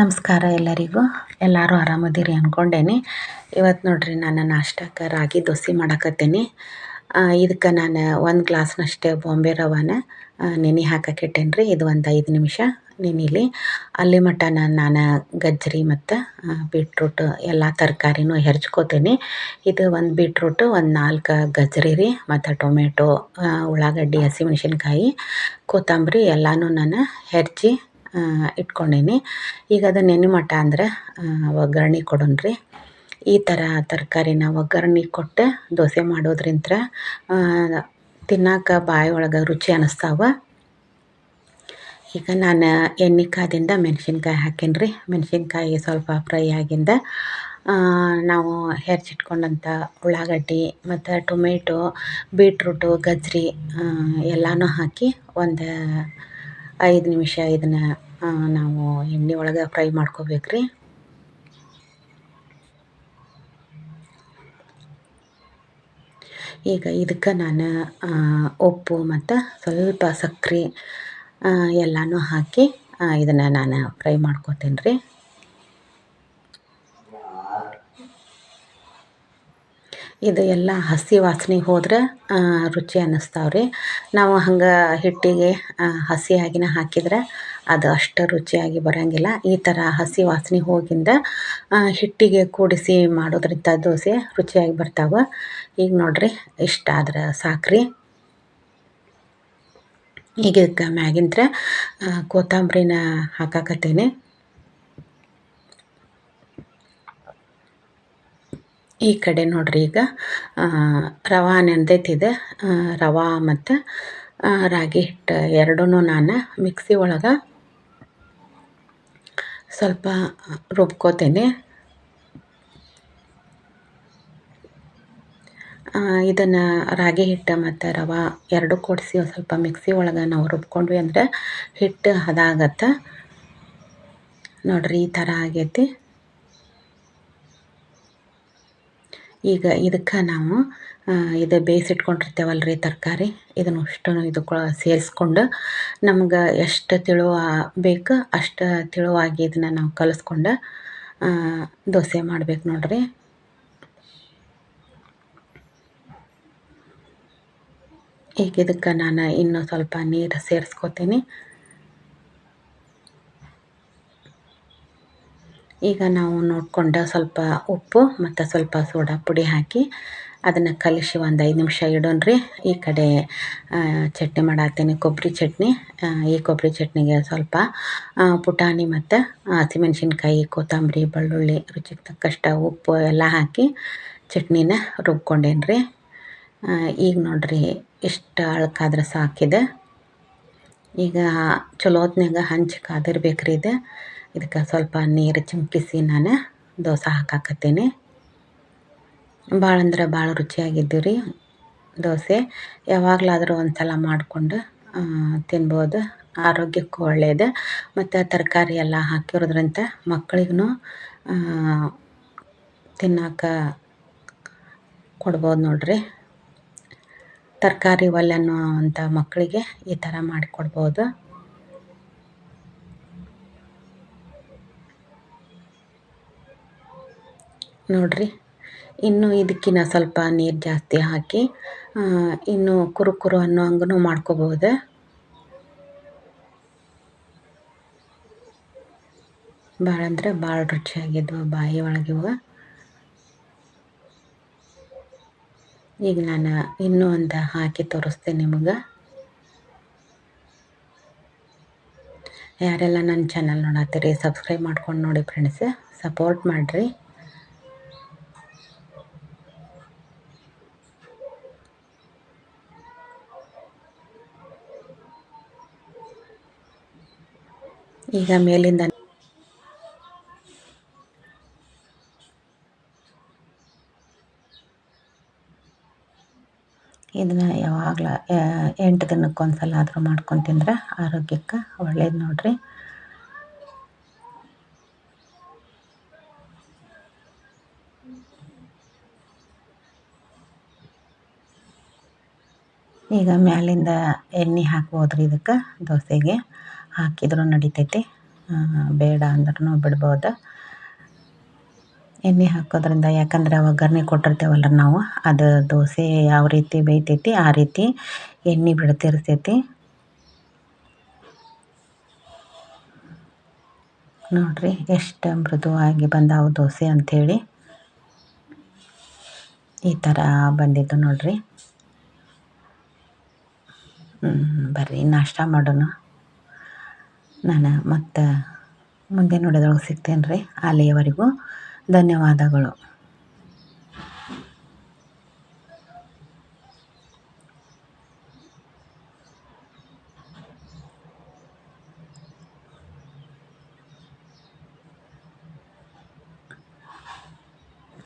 ನಮಸ್ಕಾರ ಎಲ್ಲರಿಗೂ. ಎಲ್ಲರೂ ಆರಾಮದಿರಿ ಅಂದ್ಕೊಂಡೇನಿ ಇವತ್ತು ನೋಡ್ರಿ ನಾನು ನಾಷ್ಟಕ್ಕೆ ರಾಗಿ ದೋಸೆ ಮಾಡಕತ್ತೀನಿ. ಇದಕ್ಕೆ ನಾನು ಒಂದು ಗ್ಲಾಸ್ನಷ್ಟೇ ಬಾಂಬೆ ರವಾನ ನೆನೆ ಹಾಕಕ್ಕಿಟ್ಟೇನಿ ರೀ ಇದು ಒಂದು ಐದು ನಿಮಿಷ ನೆನಿಲಿ. ಅಲ್ಲಿ ಮಟ್ಟ ನಾನು ಗಜ್ಜರಿ ಮತ್ತು ಬೀಟ್ರೂಟ್ ಎಲ್ಲ ತರಕಾರಿನೂ ಹೆರ್ಚ್ಕೋತೀನಿ. ಇದು ಒಂದು ಬೀಟ್ರೂಟು, ಒಂದು ನಾಲ್ಕು ಗಜ್ಜರಿ ರೀ, ಮತ್ತು ಟೊಮೆಟೊ ಉಳ್ಳಾಗಡ್ಡಿ, ಹಸಿಮೆಣಸಿನ್ಕಾಯಿ, ಕೊತ್ತಂಬರಿ ಎಲ್ಲನೂ ನಾನು ಹೆಚ್ಚಿ ಇಟ್ಕೊಂಡೀನಿ. ಈಗ ಅದು ನೆನೆ ಮಟ್ಟ ಅಂದ್ರೆ ಕೊಡೋಣ್ರಿ ಕೊಡೋಣ ರೀ ಈ ಥರ ತರಕಾರಿನ ಒಗ್ಗರಣೆ ಕೊಟ್ಟು ದೋಸೆ ಮಾಡೋದ್ರಿಂತ ತಿನ್ನಕ್ಕೆ ಬಾಯಿ ಒಳಗೆ ರುಚಿ ಅನ್ನಿಸ್ತಾವೆ ಈಗ ನಾನು ಎಣ್ಣೆ ಕಾದಿಂದ ಮೆಣಸಿನ್ಕಾಯಿ ಹಾಕೀನಿ ರೀ ಮೆಣಸಿನ್ಕಾಯಿ ಸ್ವಲ್ಪ ಫ್ರೈ ಆಗಿಂದ ನಾವು ಹೆರ್ಚಿಟ್ಕೊಂಡಂಥ ಉಳ್ಳಾಗಡ್ಡಿ ಮತ್ತು ಟೊಮೆಟೊ, ಬೀಟ್ರೂಟು ಗಜ್ಜರಿ ಎಲ್ಲನೂ ಹಾಕಿ ಒಂದು ಐದು ನಿಮಿಷ ಇದನ್ನು ನಾವು ಎಣ್ಣೆ ಒಳಗೆ ಫ್ರೈ ಮಾಡ್ಕೋಬೇಕು ರೀ ಈಗ ಇದಕ್ಕೆ ನಾನು ಉಪ್ಪು ಮತ್ತು ಸ್ವಲ್ಪ ಸಕ್ಕರೆ ಎಲ್ಲನೂ ಹಾಕಿ ಇದನ್ನು ನಾನು ಫ್ರೈ ಮಾಡ್ಕೋತೀನಿ ರೀ ಇದು ಎಲ್ಲ ಹಸಿ ವಾಸನೆ ಹೋದ್ರೆ ರುಚಿ ಅನ್ನಿಸ್ತಾವ್ರಿ. ನಾವು ಹಂಗೆ ಹಿಟ್ಟಿಗೆ ಹಸಿಯಾಗಿನ ಹಾಕಿದ್ರೆ ಅದು ಅಷ್ಟು ರುಚಿಯಾಗಿ ಬರೋಂಗಿಲ್ಲ. ಈ ಥರ ಹಸಿ ವಾಸನೆ ಹೋಗಿಂದ ಹಿಟ್ಟಿಗೆ ಕೂಡಿಸಿ ಮಾಡೋದ್ರಿಂದ ದೋಸೆ ರುಚಿಯಾಗಿ ಬರ್ತಾವೆ. ಈಗ ನೋಡ್ರಿ, ಇಷ್ಟ ಆದ್ರೆ ಸಾಕ್ರಿ. ಈಗ ಇದಕ್ಕೆ ಮ್ಯಾಗಿಂತ್ರ ಕೊತ್ತಂಬರಿನ ಹಾಕಾಕತ್ತೀನಿ. ಈ ಕಡೆ ನೋಡ್ರಿ ಈಗ ರವಾ ನೆಂದೈತಿದೆ ರವಾ ಮತ್ತು ರಾಗಿ ಹಿಟ್ಟು ಎರಡೂ ನಾನು ಮಿಕ್ಸಿ ಒಳಗೆ ಸ್ವಲ್ಪ ರುಬ್ಕೋತೇನೆ. ಇದನ್ನು ರಾಗಿ ಹಿಟ್ಟು ಮತ್ತು ರವೆ ಎರಡು ಕೊಡಿಸಿ ಒಂದು ಸ್ವಲ್ಪ ಮಿಕ್ಸಿ ಒಳಗೆ ನಾವು ರುಬ್ಕೊಂಡ್ವಿ ಅಂದರೆ ಹಿಟ್ಟು ಹದ ಆಗತ್ತೆ ನೋಡಿರಿ ಈ ಥರ ಆಗೈತಿ. ಈಗ ಇದಕ್ಕೆ ನಾವು ಇದು ಬೇಯಿಸಿಟ್ಕೊಂಡಿರ್ತೇವಲ್ಲ ರೀ ತರಕಾರಿ. ಇದನ್ನು ಅಷ್ಟು ಇದು ಸೇರಿಸ್ಕೊಂಡು ನಮ್ಗೆ ಎಷ್ಟು ತಿಳುವ ಬೇಕು ಅಷ್ಟು ತಿಳುವಾಗಿ ಇದನ್ನು ನಾವು ಕಲಿಸ್ಕೊಂಡು ದೋಸೆ ಮಾಡ್ಬೇಕು ನೋಡ್ರಿ. ಈಗ ಇದಕ್ಕೆ ನಾನು ಇನ್ನೂ ಸ್ವಲ್ಪ ನೀರು ಸೇರಿಸ್ಕೋತೀನಿ. ಈಗ ನಾವು ನೋಡ್ಕೊಂಡ ಸ್ವಲ್ಪ ಉಪ್ಪು ಮತ್ತು ಸ್ವಲ್ಪ ಸೋಡಾ ಪುಡಿ ಹಾಕಿ ಅದನ್ನು ಕಲಿಸಿ ಒಂದು ಐದು ನಿಮಿಷ ಇಡೋಣ ರೀ ಈ ಕಡೆ ಚಟ್ನಿ ಮಾಡಾತೀನಿ ಕೊಬ್ಬರಿ ಚಟ್ನಿ. ಈ ಕೊಬ್ಬರಿ ಚಟ್ನಿಗೆ ಸ್ವಲ್ಪ ಪುಟಾಣಿ ಮತ್ತು ಹಸಿಮೆಣ್ಸಿನ್ಕಾಯಿ, ಕೊತ್ತಂಬರಿ, ಬೆಳ್ಳುಳ್ಳಿ, ರುಚಿಗೆ ತಕ್ಕಷ್ಟು ಉಪ್ಪು ಎಲ್ಲ ಹಾಕಿ ಚಟ್ನಿನ ರುಬ್ಕೊಂಡೇನಿ ರೀ ಈಗ ನೋಡಿರಿ ಇಷ್ಟು ಅಳ್ಕಾದ್ರೆ ಸಾಕಿದೆ ಈಗ ಚಲೋ ಹೊತ್ನಾಗ ಹಂಚಿ ಕಾದಿರ್ಬೇಕು ರೀ ಇದು. ಇದಕ್ಕೆ ಸ್ವಲ್ಪ ನೀರು ಚಿಮುಕಿಸಿ ನಾನು ದೋಸೆ ಹಾಕಾಕತ್ತೀನಿ. ಭಾಳ ಅಂದ್ರೆ ಭಾಳ ರುಚಿಯಾಗಿದ್ದು ರೀ ದೋಸೆ. ಯಾವಾಗಲಾದರೂ ಒಂದು ಸಲ ಮಾಡಿಕೊಂಡು ತಿನ್ಬೋದು. ಆರೋಗ್ಯಕ್ಕೂ ಒಳ್ಳೆಯದು ಮತ್ತು ತರಕಾರಿ ಎಲ್ಲ ಹಾಕಿರೋದ್ರಿಂದ ಮಕ್ಕಳಿಗೂ ತಿನ್ನಕ್ಕೆ ಕೊಡ್ಬೋದು ನೋಡ್ರಿ. ತರಕಾರಿ ಒಲ್ಲೆ ಅನ್ನೋ ಮಕ್ಕಳಿಗೆ ಈ ಥರ ಮಾಡಿಕೊಡ್ಬೋದು. ನೋಡಿರಿ. ಇನ್ನು ಇದಕ್ಕಿನ್ನ ಸ್ವಲ್ಪ ನೀರು ಜಾಸ್ತಿ ಹಾಕಿ ಇನ್ನೂ ಕುರುಕುರು ಕುರು ಅನ್ನೋ ಹಂಗೂ ಮಾಡ್ಕೋಬೋದು ಭಾಳ ಅಂದರೆ ಭಾಳ ರುಚಿಯಾಗಿದ್ವು ಬಾಯಿ ಒಳಗಿವು ಈಗ ನಾನು ಇನ್ನೂ ಒಂದು ಹಾಕಿ ತೋರಿಸ್ತೀನಿ ನಿಮಗೆ. ಯಾರೆಲ್ಲ ನನ್ನ ಚಾನಲ್ ನೋಡತ್ತೀರಿ ಸಬ್ಸ್ಕ್ರೈಬ್ ಮಾಡ್ಕೊಂಡು ನೋಡಿ ಫ್ರೆಂಡ್ಸ್ ಸಪೋರ್ಟ್ ಮಾಡಿರಿ. ಈಗ ಮೇಲಿಂದ ಇದನ್ನ ಯಾವಾಗಲ ಎಂಟು ದಿನಕ್ಕೆ ಒಂದ್ಸಲ ಆದರೂ ಮಾಡ್ಕೊಂಡು ತಿಂದ್ರೆ ಆರೋಗ್ಯಕ್ಕೆ ಒಳ್ಳೇದು ನೋಡ್ರಿ. ಈಗ ಮ್ಯಾಲಿಂದ ಎಣ್ಣೆ ಹಾಕ್ಬೋದ್ರಿ ಇದಕ್ಕೆ, ದೋಸೆಗೆ. ಹಾಕಿದ್ರು ನಡಿತೈತಿ. ಬೇಡ ಅಂದ್ರೂ ಬಿಡ್ಬೋದು. ಎಣ್ಣೆ ಹಾಕೋದ್ರಿಂದ ಯಾಕಂದ್ರೆ ಒಗ್ಗರಣೆ ಕೊಟ್ಟಿರ್ತೇವಲ್ಲ ನಾವು, ಅದು ದೋಸೆ ಯಾವ ರೀತಿ ಬೇಯ್ತೈತಿ ಆ ರೀತಿ ಎಣ್ಣೆ ಬಿಡ್ತಿರ್ತೈತಿ. ನೋಡಿರಿ ಎಷ್ಟು ಮೃದುವಾಗಿ ಬಂದಾವು ದೋಸೆ ಅಂಥೇಳಿ. ಈ ಥರ ಬಂದಿದ್ದು ನೋಡ್ರಿ. ಬರ್ರಿ ನಾಷ್ಟ ಮಾಡೋಣ. ನಾನು ಮತ್ತು ಮುಂದೆ ನೋಡಿದ್ರೊಳಗೆ ಸಿಗ್ತೇನೆ ರೀ ಅಲ್ಲಿಯವರೆಗೂ ಧನ್ಯವಾದಗಳು.